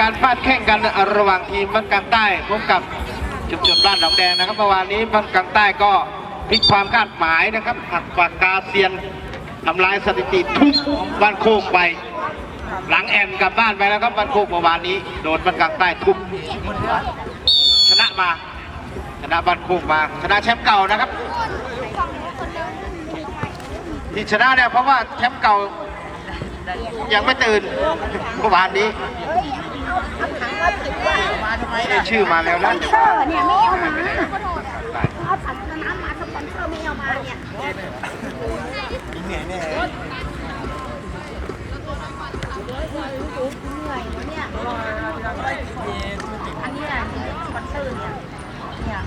การฟาดแข่งกันระหว่างทีมบ้านกลางใต้พบกับชุมชนบ้านหนองแดงนะครับเมื่อวานนี้บ้านกลางใต้ก็พลิกความคาดหมายนะครับหักปากกาเซียนทำลายสถิติทุบบ้านโคกไปหลังแอนกลับบ้านไปแล้วครับบ้านโคกเมื่อวานนี้โดนบ้านกลางใต้ทุบชนะมาชนะบ้านโคกมาชนะแชมป์เก่านะครับ ที่ชนะเนี่ยเพราะว่าแชมป์เก่ายังไม่ตื่นเมื่อวานนี้ ได้ชื่อมาแล้วนะแต่ว่าเนี่ยไม่เอามาเอาถังน้ำมาสปอนเซอร์ไม่เอามาเนี่ยเหนื่อยนะเหนี่ยอันเนี้ยสปอนเซอร์เนี่ยเนี่ย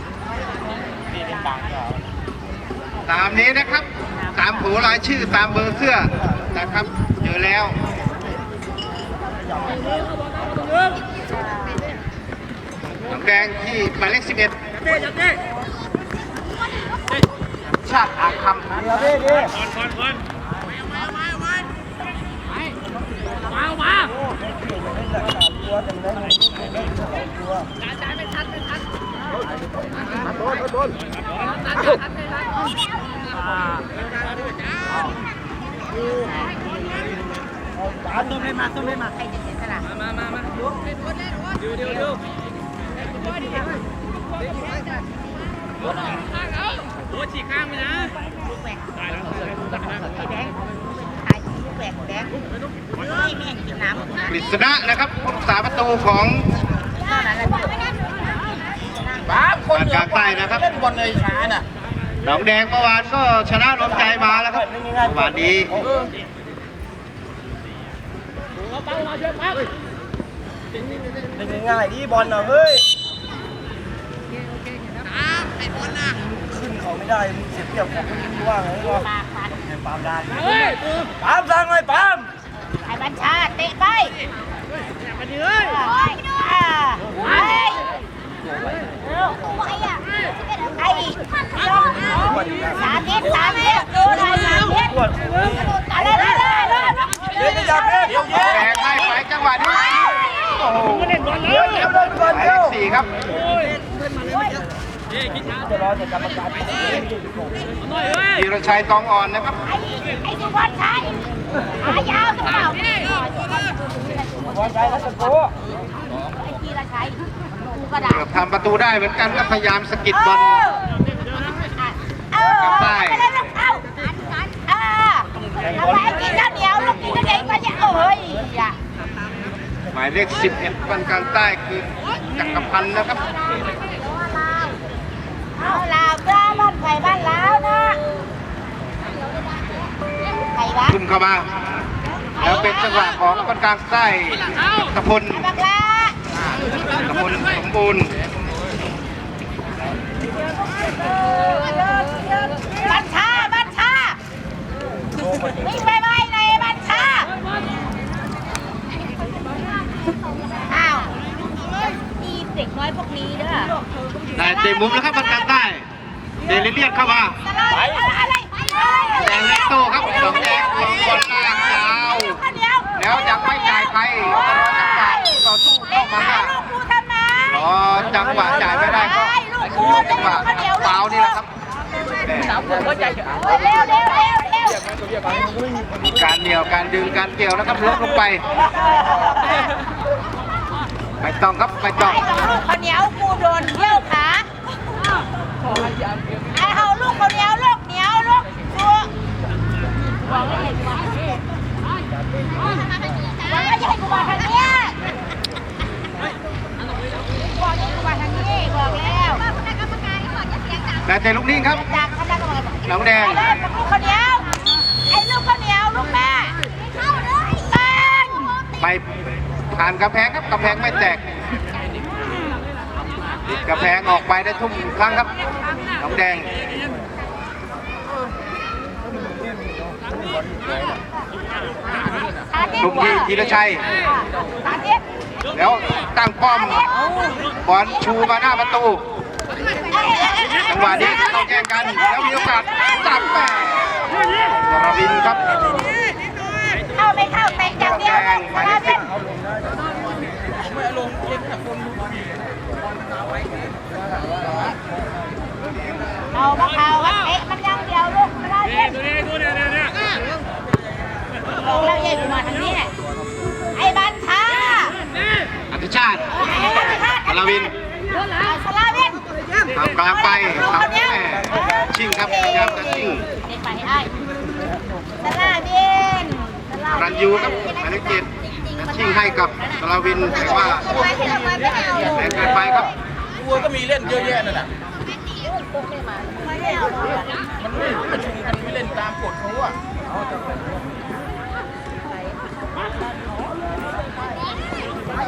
ตามนี้นะครับ ตามผูรายชื่อตามเบอร์เสื้อนะครับ เจอแล้ว แดงที่หมายเลข11ชาติอาคำ โอ้ฉีกข้างไปนะลูกแหวกแดงขายลูกแหวกแดงนี่แม่งกินน้ำกฤษณะนะครับผู้รักษาประตูของเท่านั้นแหละป้าคนบ้านกลางใต้นะครับเล่นบอลเลยช้าน่ะหนองแดงเมื่อวานก็ชนะรวมใจมาแล้วครับเมื่อวานนี้เป็นง่ายๆดีบอลนะเฮ้ย อ้บอลน่ะขึ้นเขาไม่ได้มึงเสียเปรียบของคนอื่นว่าไงวะปากฟันปามดานปามสั่งเลยปามไอ้บัญชาเตะไปเฮ้ยอ่าเฮ้ยไอ้ลองสามเมตรสามเมตรดูหน่อยสามเมตรปวดอะไรอะไร ธีรชัยตองอ่อนนะครับ ไอ้ไอ้สุพรชัยขายาวหรือเปล่าบอลใจแล้วตะโกไอ้ทีละชัยกูกระดาษเกือบทำประตูได้เหมือนกันก็พยายามสะกิดบอลเออไปเลยลูกเอาอ่าเอาไปกินข้าวเหนียวลูกกินข้าวเหนียวก็จะเอ้ยอย่าหมายเลข 11บ้านกลางใต้คือจักรพันธ์นะครับ เอาลาวก็บ้านไผ่บ้านลาวนะไผ่บ้านทุ่มเข้ามา แล้วเป็นจังหวะของบ้านกลางใต้ตะพลบักลาตะพลสมบูรณ์บัญชาบัญชาวิ่งไปไปในบัญชาอ้าวมีเด็กน้อยพวกนี้เด้อได้ เตะมุมแล้วครับบ้านกางใต้เดลิเลียนเข้ามาไรอะไรแดงเล็กโตครับสองแดงบอลลากยาวแล้วยังไม่จ่ายใครจังหวะต่อสู้เข้ามาลูกครูทำไมรอจังหวะจ่ายไม่ได้ก็คือจังหวะฟานี่แหละครับเร็วเร็วเร็วเร็วการเหนียวการดึงการเกี่ยวนะครับลดลงไป ไม่ต้องครับไม่ต้อง ไอ้ลูกข้าวเหนียวกูโดนเที่ยวขาไอ้เอาลูกข้าวเหนียวลูกเหนียวลูกตัวบอกให้กูมาทางนี้บอกให้กูมาทางนี้บอกให้กูมาทางนี้บอกแล้วคณะกรรมการก่อนจะเสียงดังแต่เตะลูกนี้ครับ จากคณะกรรมการหนองแดง ไอ้เลิศกับลูกข้าวเหนียวไอ้ลูกข้าวเหนียวลูกแม่เข้าเลยแป้งไม่ ผ่านกำแพงครับกำแพงไม่แตกติดกำแพงออกไปได้ทุ่มครั้งครับน้องแดงลูกนี้ธีรชัย แล้วตั้งป้อมบอลชูมาหน้าประตูจังหวะนี้ต้องแย่งกัน แล้วมีโอกาสจับแม่รวินครับ เข้าไม่เข้าเตะจับ เอามาเอามาเตะมันอยังเดียวลูกไม่ได้เย็นตัวนี้ตัวนี้เนี่ยเอาแล้วเย็นมาทางนี้ไอ้บันทาอธิชาติไอ้บันทาสลาวินสลาวินทำกลางไปทำแม่ชิงครับพยายามจะชิงเด็กไปไอ้สลาวิน รันยูครับหมายเลขเจ็ดจะชิงให้กับสลาวินแต่ว่าไปที่เราไม่เอาแรงเกินไปครับตัวก็มีเล่นเยอะแยะนั่นน่ะไม่เอามันไม่ประชุมกันไม่เล่นตามกฎเขาอะ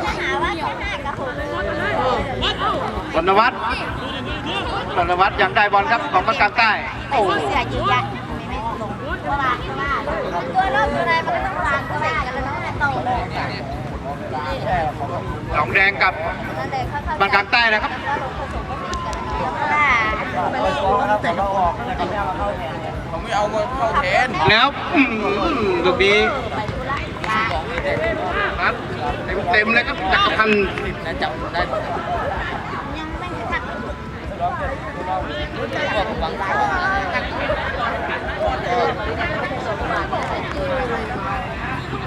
จะหาว่าแค่ห้ากับหกรณวัฒน์รณวัฒน์ยังได้บอลครับของมังกรใต้โอ้เสียยืนยันไม่ลงเพราะว่าเพราะว่าตัวรอบตัวใดมันต้อง วางก็ได้กันแล้วนะโตเลยหนองแดงกับมังกรใต้นะครับไปฟ้องนะครับแต่เราออกนะครับไม่เอามาเข้าแทนเนี่ยเขาไม่เอามาเข้าแทนแล้วอื้อหือลูกนี้ครับเต็มๆเลยครับจักรพันธ์นะจับได้ยังไม่ทักก็หวัง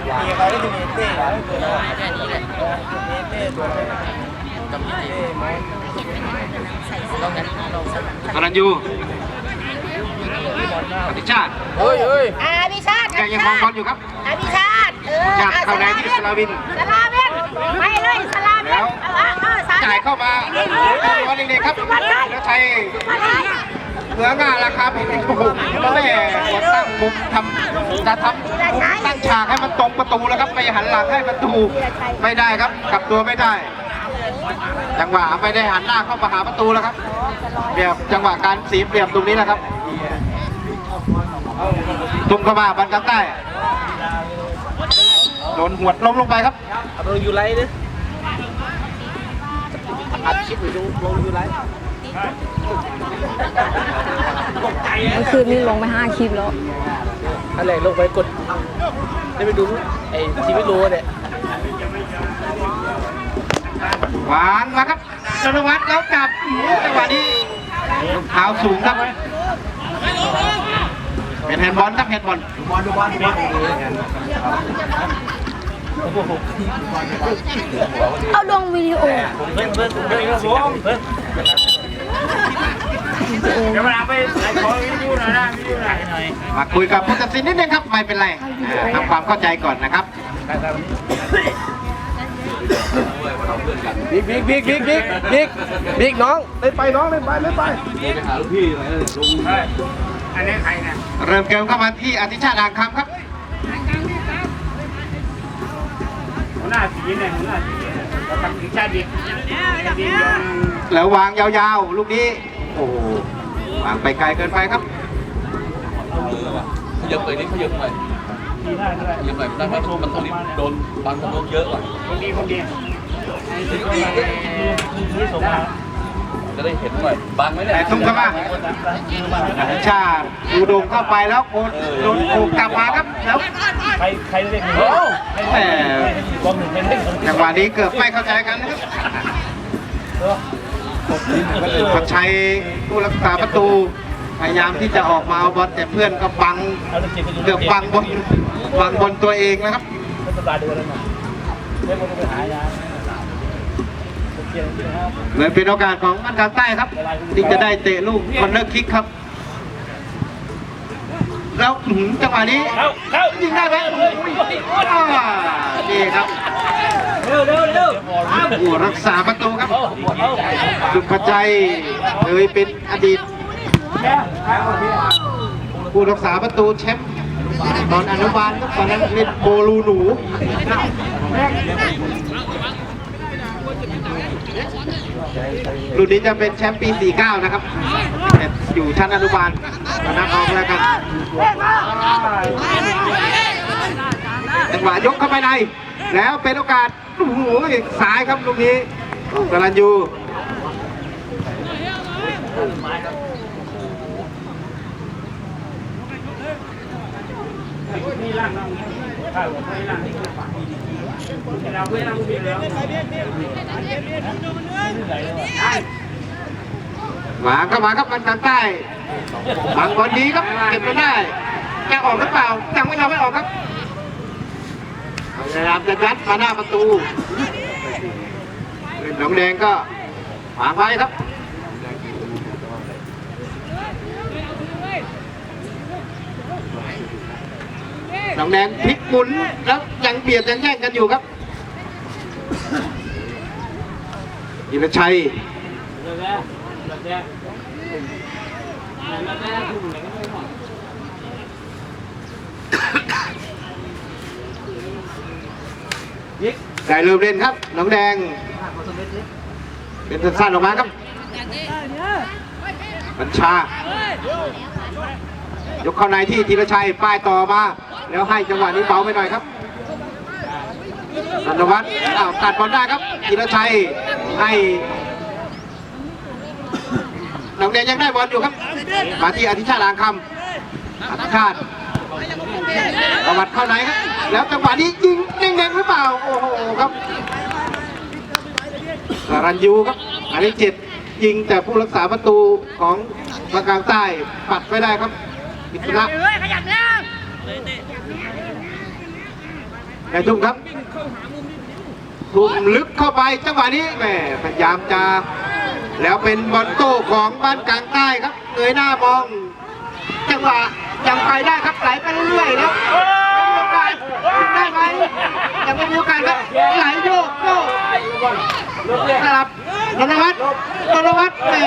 มีใครที่มีเต้เหรอไม่เกิดอะไรแค่นี้แหละมีเต้ตัวอะไรกับพี่เต้ไหมต้องงั้นเราอรัญยูอธิชาติเฮ้ยเฮ้ยอาพิชาติแกยังมองบอลอยู่ครับอาพิชาติเออจากเข้าในที่สลาวินสลาวินไปเลยสลาวินแล้วเออเออสลาวินจ่ายเข้ามาตัวเด็กๆครับแล้วใช้เหนืองานราคาแพงโอ้โหแม่หัวตั้ง มุมทำจะทำตั้งฉากให้มันตรงประตูแล้วครับไม่หันหลังให้ประตูไม่ได้ครับกลับตัวไม่ได้ จังหวะไม่ได้หันหน้าเข้ามาหาประตูแล้วครับเปรียบจังหวะการสีเปรียบตรงนี้นะครับตุ้มเข้ามาบันกันใต้โดนหวดล้มลงไปครับเอาลงยูไลท์ดิอัดคลิปอยู่ลงลงยูไลท์ เมื่อคืนนี้ลงไปห้าคลิปแล้ว อะไรลงไปกดได้ไปดูไอ้ชีวิตรู้เนี่ยวางมาครับจรวัตรแล้วจับอื้อจังหวะนี้ลูกเท้าสูงครับ เป็นแฮนด์บอลครับแฮนด์บอลบอลดูบอลดูบอลเอาลงวิดีโอเพิ่งเพิ่งเพิ่งเพิ่งเพิ่ง เดี๋ยวมาไปไอ้ขอวิดีโอหน่อยนะวิดีโอหน่อยหน่อยมาคุยกับผู้ตัดสินนิดนึงครับไม่เป็นไรอ่าทำความเข้าใจก่อนนะครับบิ๊กบิ๊กบิ๊กบิ๊กบิ๊กบิ๊กบิ๊กน้องเล่นไปน้องเล่นไปเล่นไปเริ่มเกมเข้ามาที่อธิชาติอ่างคำครับหัวหน้าสีเนี่ยหัวหน้าสีเราทำถึงชาติดีดียงแล้ววางยาวๆ ลูกนี้ โอ้โหวางไปไกลเกินไปครับขยับไปนิดขยับหน่อยดีได้ด้วยขยับหน่อยได้ไหมมันตรงนี้โดนบางตรงเยอะกว่าคนดีคนดีนี่ส่งมาจะได้เห็นหน่อยบางไหมเนี่ยแต่ตุ้มเข้ามาอธิชาติดูโดงเข้าไปแล้วโอนโดนโอกกลับมาครับแล้วใครใครเล่นโอ้แหมกองหนึ่งเป็นเล่นจังหวะนี้เกือบไม่เข้าใจกันนะครับ พัชชัยผู้รักษาประตู พยายามที่จะออกมาเอาบอลแต่เพื่อนก็บังเอาตะเกียบไปดูเกือบบังบนบังบนตัวเองนะครับไม่สบายดูแล้วนะเล่นมันไปหายาตะเกียบนะครับเหมือนเป็นโอกาสของมันการใต้ครับ ที่จะได้เตะลูกคอนเนอร์คิกครับ แล้วอื้อหือจังหวะนี้เข้าเข้ายิงได้ไหมอ่านี่ครับเร็วเร็วเร็วผู้รักษาประตูครับ สุภชัยเคยเป็นอดีตผู้รักษาประตูแชมป์ตอนอนุบาลครับตอนนั้นเล่นโบลูหนูรุ่นนี้จะเป็นแชมป์ปี 49 นะครับ อยู่ชั้นอนุบาลตอนนั้นออกแล้วกันจังหวะยกเข้าไปใน แล้วเป็นโอกาสโอ้โหสายครับลูกนี้ กรันยูนี่ล่างล่างข้าวนี่ล่างเราเพื่อนล่างเบียร์แล้วมาก็มาครับมันทางใต้บางบอลดีครับเก็บไม่ได้จะออกหรือเปล่ายังไม่ทำไม่ออกครับพยายามจะยัดมาหน้าประตู หนองแดงก็วางไว้ครับหนองแดงพลิกหมุนแล้วยังเบียดยังแย่งกันอยู่ครับยิรชัยได้เริ่มเล่นครับหนองแดง เป็นสั้นๆออกมาครับ บัญชา ยกเข้าในที่ธีรชัย ป้ายต่อมา แล้วให้จังหวะนี้เบาไปหน่อยครับธนวัฒน์อ้าวตัดบอลได้ครับธีรชัยให้หนองแดงยังได้บอลอยู่ครับ มาที่อธิชาติอ่างคำอธิชาติประวัติเข้าไหนครับ แล้วจังหวะนี้ยิงเด้งๆหรือเปล่า โอ้โหครับ สารัญยูครับหมายเลขเจ็ดยิงแต่ผู้รักษาประตูของทางกลางใต้ปัดไม่ได้ครับอิสระแต่ทุ่มครับทุ่มลึกเข้าไปจังหวะนี้แหมพยายามจะแล้วเป็นบอลโต้ของบ้านกลางใต้ครับเงยหน้ามอง จังหวะยังไปได้ครับไหลไปเรื่อยๆแล้วมีโอกาสได้ไหมยังไม่มีโอกาสครับไหลโยกโยกครับนนวัฒน์ นนวัฒน์แหม่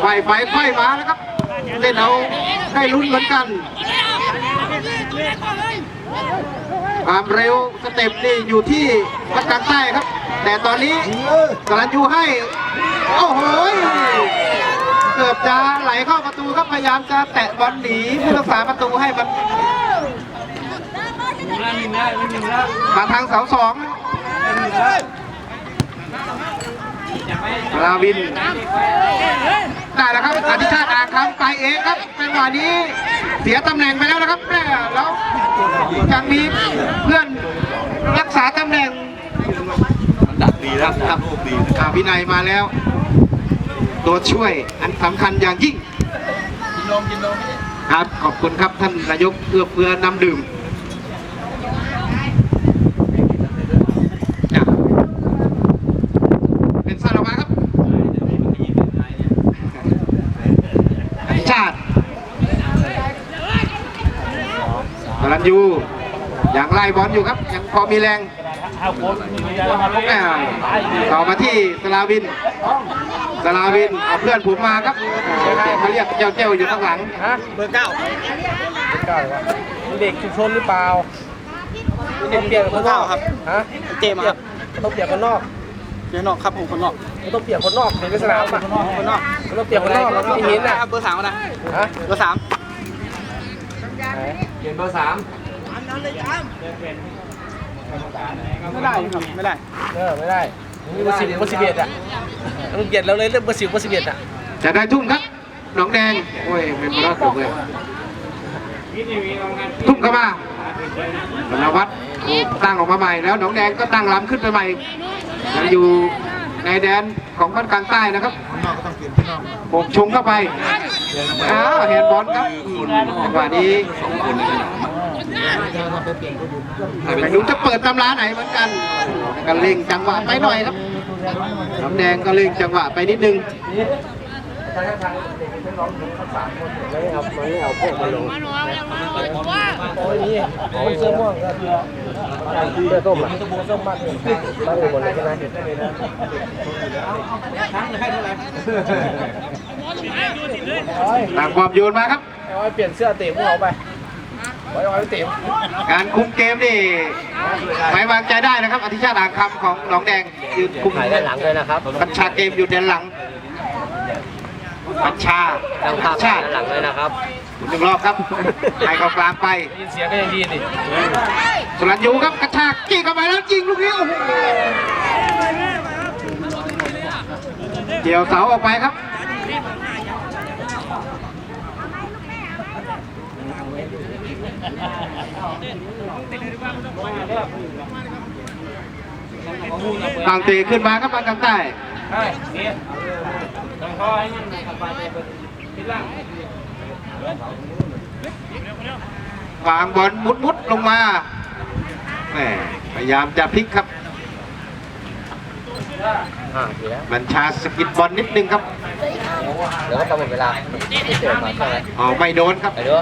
ไขว้ไปไขว้มาแล้วครับเล่นเอาได้ลุ้นเหมือนกัน ความเร็วสเต็ปนี่อยู่ที่วัดกลางใต้ครับ แต่ตอนนี้สรัญยูให้ โอ้โหเกือบจะไหลเข้าประตูครับพยายามจะแตะบอลหนีผู้รักษาประตูให้มันมาทางเสาสอง ลาวิน ได้แล้วครับอธิชาติอ่างคำไปเองครับ เป็นวันนี้เสียตำแหน่งไปแล้วนะครับแม่แล้วยังมีเพื่อนรักษาตำแหน่งมันดักดีแล้วครับลูกดีอ่าวินัยมาแล้ว ตัวช่วยอันสำคัญอย่างยิ่งกินนมกินนมครับขอบคุณครับท่านนายกเอื้อเฟื้อน้ำดื่มอะเป็นซาลามาครับอธิชาติ กรันยูยังไล่บอลอยู่ครับยังพอมีแรงเอาโค้ชมีอะไรมาแม่ต่อมาที่สลาวินสลาวินเอาเพื่อนผมมาครับเขาเรียกเจ้าเจ้าอยู่ข้างหลังฮะเบอร์เก้าเบอร์เก้าเลยวะเด็กชุมชนหรือเปล่าต้องเปลี่ยนคนนอกครับฮะเจมครับต้องเปลี่ยนคนนอกเปลี่ยนนอกครับผมคนนอกต้องเปลี่ยนคนนอกในสนามอะคนนอกต้องเปลี่ยนคนนอกที่เห็นน่ะเบอร์สามนะฮะเบอร์สามเป ลี่ยนเบอร์สามไม่ได้ครับไม่ได้เออไม่ได้เบอร์สิบเบอร์สิบเอ็ดอะมันเปลี่ยนแล้วเลยเลือกเบอร์สิบเบอร์สิบเอ็ดอะจะได้ทุ่มครับหนองแดงโอ้ยไม่พอถูกเลยทุ่มเข้ามาธนวัฒน์ตั้งออกมาใหม่แล้วหนองแดงก็ตั้งลำขึ้นไปใหม่ยังอยู่ในแดนของบ้านกลางใต้นะครับ โบกชงเข้าไปอ้าวแฮนด์บอลครับจังหวะนี้สองคนในสนามอะให้เป็ไม่นรู้จะเปิดตำราไหนเหมือนกันก็เล่งจังหวะไปหน่อยครับน้ำแดงก็เล่งจังหวะไปนิดนึง โอ้ยนี่มันเสื้อม่วงก็เสื้อส้มอะเสื้อส้มมากเลยมากเลยหมดเลยใช่ไหมต่างความโยนมาครับเอาไว้เปลี่ยนเสื้อเตะพวกเราไปไว้อาไว้เตะการคุมเกมนี่ไว้วางใจได้นะครับอธิชาติอ่างคำของหนองแดงยืนคุมถ่ายด้านหลังเลยนะครับบัญชาเกมอยู่ด้านหลัง บัญชาตั้งภาพชาด้านหลังเลยนะครับหนึ่งรอบครับให้เข้ากลางไปยินเสียงก็ยังดีดิสุรัญยูครับกระชากจี้เข้าไปแล้วยิงลูกนี้โอ้โหเกี่ยวเสาออกไปครับต่างเตะขึ้นมาครับบางกลางใต้ ใช่เนี่ยต้องคอยมันสบายใจคิดล่างวางบอลมุดมุดๆลงมาแหมพยายามจะพลิกครับอ่าดีแล้วบัญชาสกิดบอลนิดนึงครับเดี๋ยวก็ต้องหมดเวลาที่เสียมาใช่ไหมอ๋อไม่โดนครับไปดู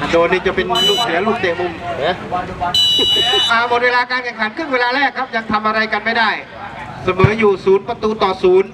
ถ้าโดนนี่จะเป็นลูกเสียลูกเตะมุมเนี่ยมาหมดเวลาการแข่งขันครึ่งเวลาแรกครับ ยังทำอะไรกันไม่ได้ เสมออยู่ศูนย์ประตูต่อศูนย์